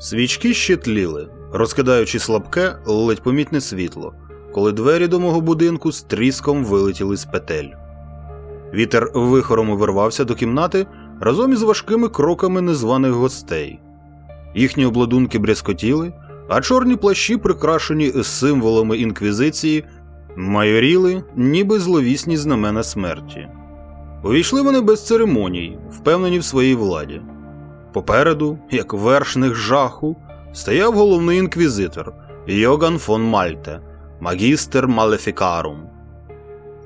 Свічки ще тліли, розкидаючи слабке, ледь помітне світло, коли двері до мого будинку з тріском вилетіли з петель. Вітер вихором увірвався до кімнати разом із важкими кроками незваних гостей. Їхні обладунки брязкотіли, а чорні плащі, прикрашені символами інквізиції, майоріли, ніби зловісні знамена смерті. Увійшли вони без церемоній, впевнені в своїй владі. Попереду, як вершник жаху, стояв головний інквізитор Йоган фон Мальте, магістер Малефікарум.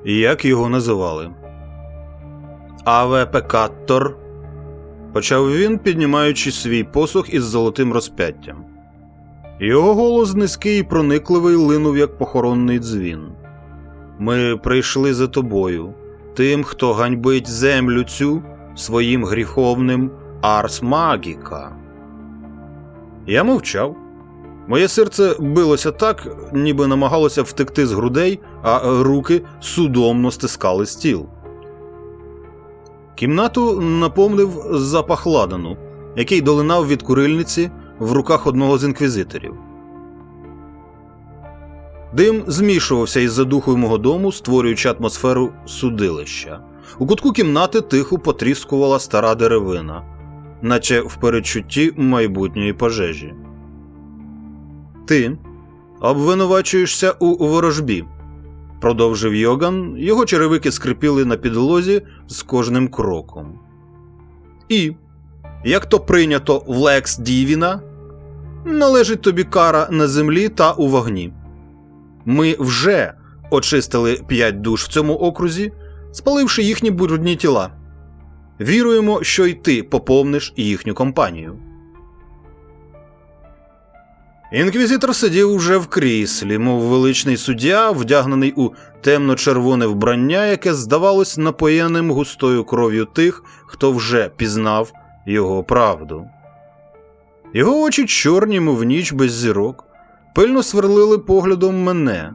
І як його називали? Аве Пекаттор, почав він, піднімаючи свій посох із золотим розп'яттям. Його голос низький і проникливий линув, як похоронний дзвін. Ми прийшли за тобою, тим, хто ганьбить землю цю своїм гріховним Арс Магіка. Я мовчав. Моє серце билося так, ніби намагалося втекти з грудей, а руки судомно стискали стіл. Кімнату наповнив запах ладану, який долинав від курильниці в руках одного з інквізиторів. Дим змішувався із задухою мого дому, створюючи атмосферу судилища. У кутку кімнати тихо потріскувала стара деревина, наче в передчутті майбутньої пожежі. Ти обвинувачуєшся у ворожбі, продовжив Йоган, його черевики скрипіли на підлозі з кожним кроком. І, як то прийнято в Лекс Дівіна, належить тобі кара на землі та у вогні. Ми вже очистили п'ять душ в цьому окрузі, спаливши їхні брудні тіла. Віруємо, що й ти поповниш їхню компанію. Інквізитор сидів уже в кріслі, мов величний суддя, вдягнений у темно-червоне вбрання, яке здавалось напоєним густою кров'ю тих, хто вже пізнав його правду. Його очі чорні, мов ніч без зірок, пильно сверлили поглядом мене,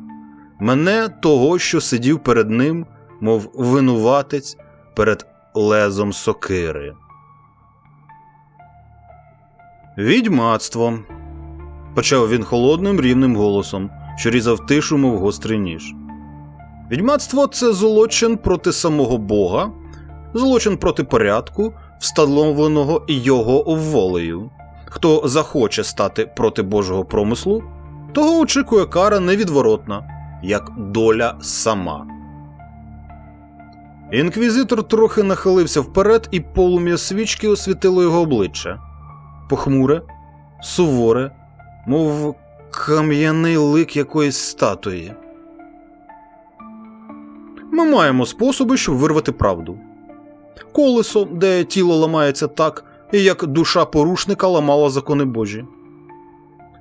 мене того, що сидів перед ним, мов винуватець перед лезом сокири. Відьмацтво. Почав він холодним рівним голосом, що різав тишу, мов гострий ніж. Відьмацтво це злочин проти самого Бога, злочин проти порядку, встановленого його волею. Хто захоче стати проти Божого промислу, того очікує кара невідворотна, як доля сама. Інквізитор трохи нахилився вперед, і полум'я свічки освітило його обличчя похмуре, суворе, мов кам'яний лик якоїсь статуї. Ми маємо способи, щоб вирвати правду. Колесо, де тіло ламається так, як душа порушника ламала закони Божі.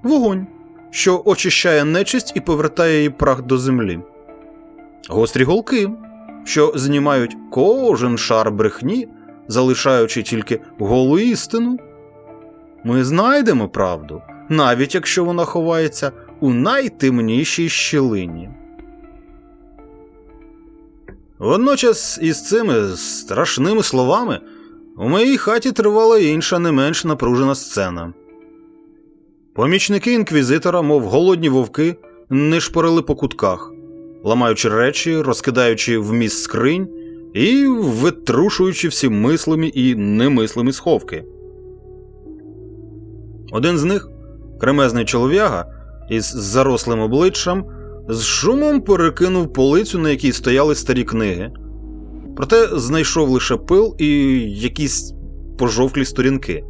Вогонь, що очищає нечисть і повертає її прах до землі. Гострі голки, що знімають кожен шар брехні, залишаючи тільки голу істину. Ми знайдемо правду, навіть якщо вона ховається у найтемнішій щілині. Водночас із цими страшними словами у моїй хаті тривала інша не менш напружена сцена. Помічники інквізитора, мов голодні вовки, нишпорили по кутках, ламаючи речі, розкидаючи вміст скринь і витрушуючи всі мислимі і немислимі сховки. Один з них, кремезний чолов'яга із зарослим обличчям, з шумом перекинув полицю, на якій стояли старі книги. Проте знайшов лише пил і якісь пожовклі сторінки.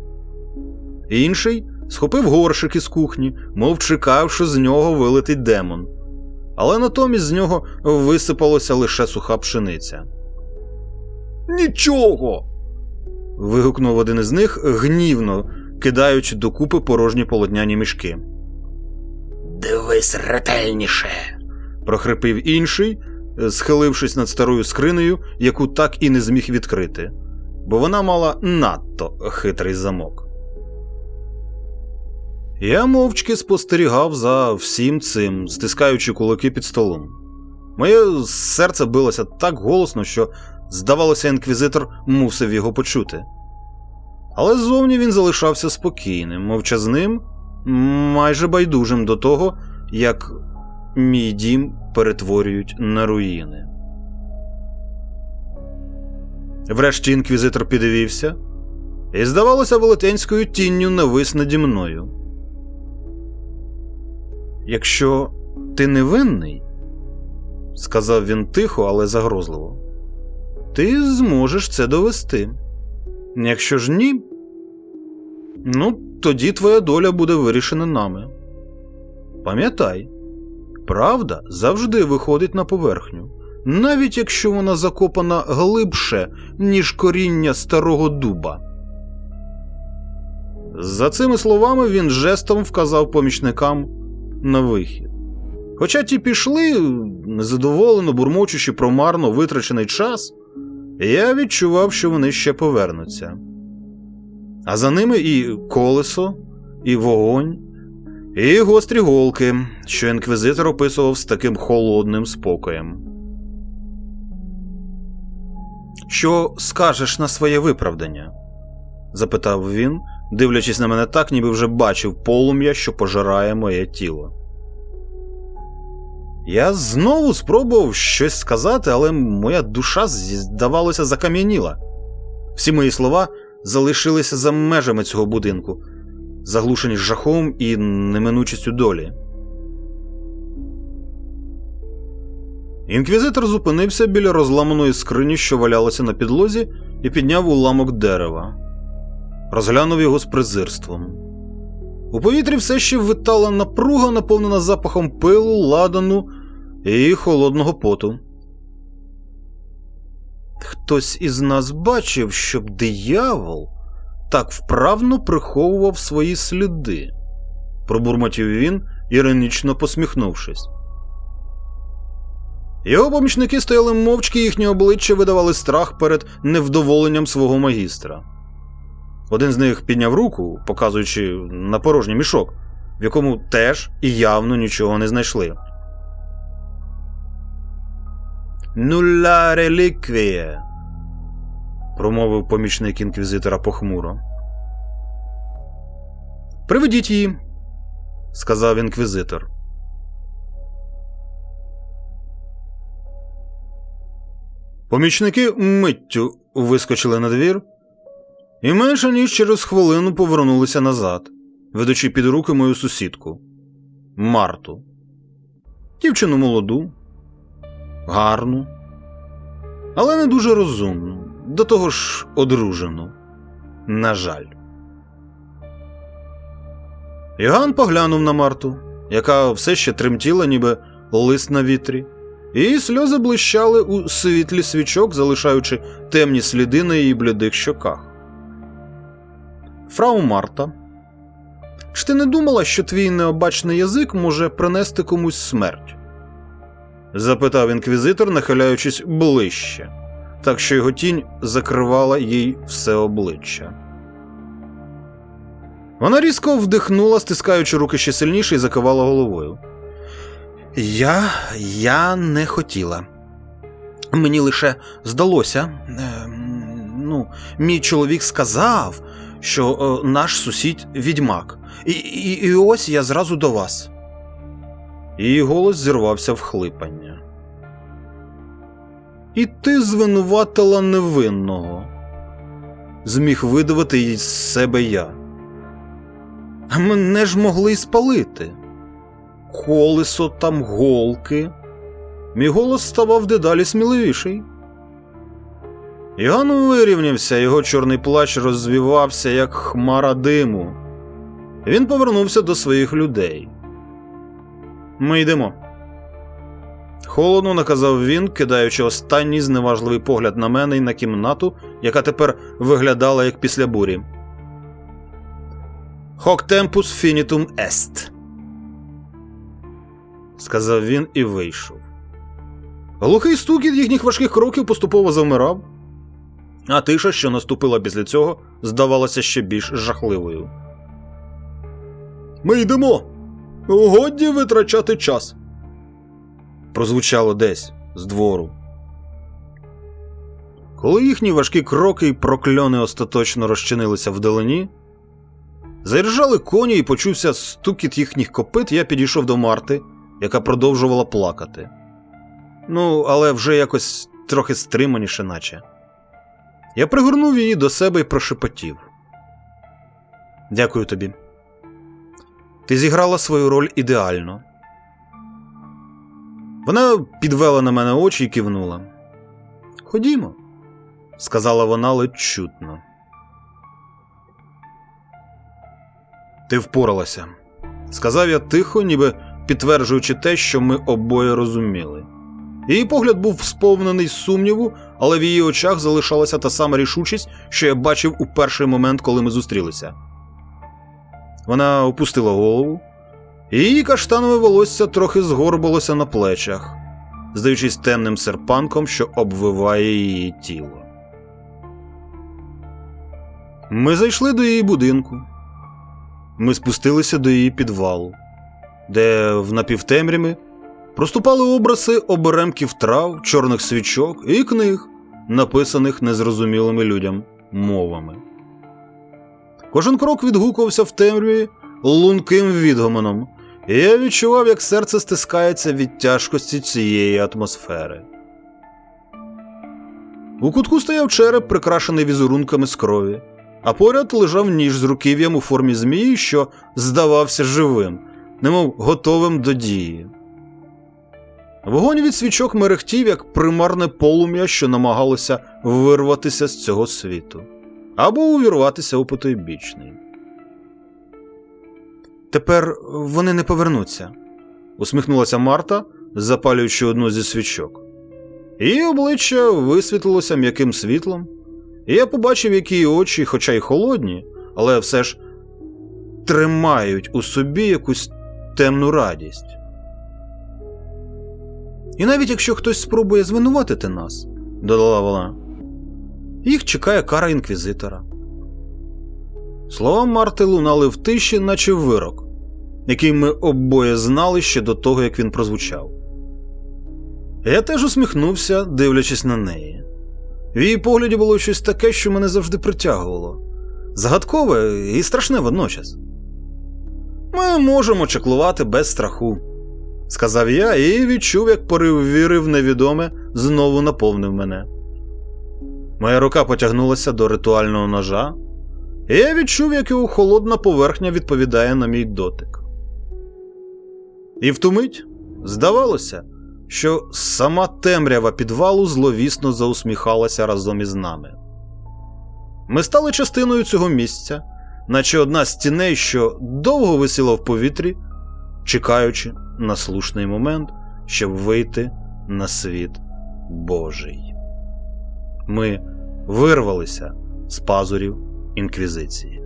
Інший схопив горшик із кухні, мов чекав, що з нього вилетить демон. Але натомість з нього висипалася лише суха пшениця. Нічого. вигукнув один із них гнівно, кидаючи докупи порожні полотняні мішки. Дивись ретельніше. прохрипів інший, схилившись над старою скринею, яку так і не зміг відкрити, бо вона мала надто хитрий замок. Я мовчки спостерігав за всім цим, стискаючи кулаки під столом. Моє серце билося так голосно, що, здавалося, інквізитор мусив його почути. Але ззовні він залишався спокійним, мовчазним, майже байдужим до того, як мій дім перетворюють на руїни. Врешті інквізитор підвівся і, здавалося, велетенською тінню навис наді мною. Якщо ти невинний, сказав він тихо, але загрозливо, ти зможеш це довести. Якщо ж ні, ну, тоді твоя доля буде вирішена нами. Пам'ятай, правда завжди виходить на поверхню, навіть якщо вона закопана глибше, ніж коріння старого дуба. За цими словами він жестом вказав помічникам на вихід. Хоча ті пішли, незадоволено бурмочучи про марно витрачений час, я відчував, що вони ще повернуться. А за ними і колесо, і вогонь, і гострі голки, що інквізитор описував з таким холодним спокоєм. Що скажеш на своє виправдання? запитав він, дивлячись на мене так, ніби вже бачив полум'я, що пожирає моє тіло. Я знову спробував щось сказати, але моя душа, здавалося, закам'яніла. Всі мої слова залишилися за межами цього будинку, заглушені жахом і неминучістю долі. Інквізитор зупинився біля розламаної скрині, що валялася на підлозі, і підняв уламок дерева. Розглянув його з презирством. У повітрі все ще витала напруга, наповнена запахом пилу, ладану і холодного поту. Хтось із нас бачив, щоб диявол так вправно приховував свої сліди, пробурмотів він, іронічно посміхнувшись. Його помічники стояли мовчки, їхні обличчя видавали страх перед невдоволенням свого магістра. Один з них підняв руку, показуючи на порожній мішок, в якому теж і явно нічого не знайшли. Нуля реліквія, промовив помічник інквізитора похмуро. Приведіть її, сказав інквізитор. Помічники миттю вискочили на двір і менше ніж через хвилину повернулися назад, ведучи під руки мою сусідку Марту. Дівчину молоду, гарну, але не дуже розумну, до того ж одружену. На жаль. Іган поглянув на Марту, яка все ще тремтіла, ніби лист на вітрі, і сльози блищали у світлі свічок, залишаючи темні сліди на її блідих щоках. Фрау Марта, чи ти не думала, що твій необачний язик може принести комусь смерть? запитав інквізитор, нахиляючись ближче, так що його тінь закривала їй все обличчя. Вона різко вдихнула, стискаючи руки ще сильніше, і закивала головою. Я я не хотіла. Мені лише здалося. Е, ну, мій чоловік сказав, що е, наш сусід відьмак. І, і, і ось я зразу до вас. Її голос зірвався в хлипання. І ти звинуватила невинного. Зміг видавити їй з себе я. Мене ж могли й спалити. Колесо там голки. Мій голос ставав дедалі сміливіший. Іган вирівнявся, його чорний плащ розвівався, як хмара диму. Він повернувся до своїх людей. Ми йдемо. Холодно наказав він, кидаючи останній зневажливий погляд на мене і на кімнату, яка тепер виглядала як після бурі. Hoc tempus finitum est, сказав він і вийшов. Глухий стукіт їхніх важких кроків поступово завмирав, а тиша, що наступила після цього, здавалася ще більш жахливою. Ми йдемо. Годі витрачати час. Прозвучало десь з двору. Коли їхні важкі кроки і прокльони остаточно розчинилися вдалині, заіржали коні і почувся стукіт їхніх копит, я підійшов до Марти, яка продовжувала плакати. Ну, але вже якось трохи стриманіше, наче. Я пригорнув її до себе і прошепотів. Дякую тобі. Ти зіграла свою роль ідеально. Вона підвела на мене очі і кивнула. Ходімо, сказала вона ледь чутно. Ти впоралася, сказав я тихо, ніби підтверджуючи те, що ми обоє розуміли. Її погляд був сповнений сумніву, але в її очах залишалася та сама рішучість, що я бачив у перший момент, коли ми зустрілися. Вона опустила голову, і її каштанове волосся трохи згорбилося на плечах, здаючись темним серпанком, що обвиває її тіло. Ми зайшли до її будинку. Ми спустилися до її підвалу, де в напівтемряві проступали образи оберемків трав, чорних свічок і книг, написаних незрозумілими людям мовами. Кожен крок відгукувався в темряві лунким відгомоном, і я відчував, як серце стискається від тяжкості цієї атмосфери. У кутку стояв череп, прикрашений візерунками з крові, а поряд лежав ніж з руків'ям у формі змії, що здавався живим, немов готовим до дії. Вогонь від свічок мерехтів, як примарне полум'я, що намагалося вирватися з цього світу або увірватися у потойбічний. Тепер вони не повернуться, усміхнулася Марта, запалюючи одну зі свічок. Її обличчя висвітлилося м'яким світлом, і я побачив, які її очі, хоча й холодні, але все ж тримають у собі якусь темну радість. І навіть якщо хтось спробує звинуватити нас, додала вона, їх чекає кара інквізитора. Слова Марти лунали в тиші, наче вирок, який ми обоє знали ще до того, як він прозвучав. Я теж усміхнувся, дивлячись на неї. В її погляді було щось таке, що мене завжди притягувало загадкове і страшне водночас. Ми можемо чеклувати без страху, сказав я і відчув, як порив віри в невідоме знову наповнив мене. Моя рука потягнулася до ритуального ножа, і я відчув, як його холодна поверхня відповідає на мій дотик. І в ту мить здавалося, що сама темрява підвалу зловісно заусміхалася разом із нами. Ми стали частиною цього місця, наче одна з тіней, що довго висіла в повітрі, чекаючи на слушний момент, щоб вийти на світ Божий. Ми вирвалися з пазурів інквізиції.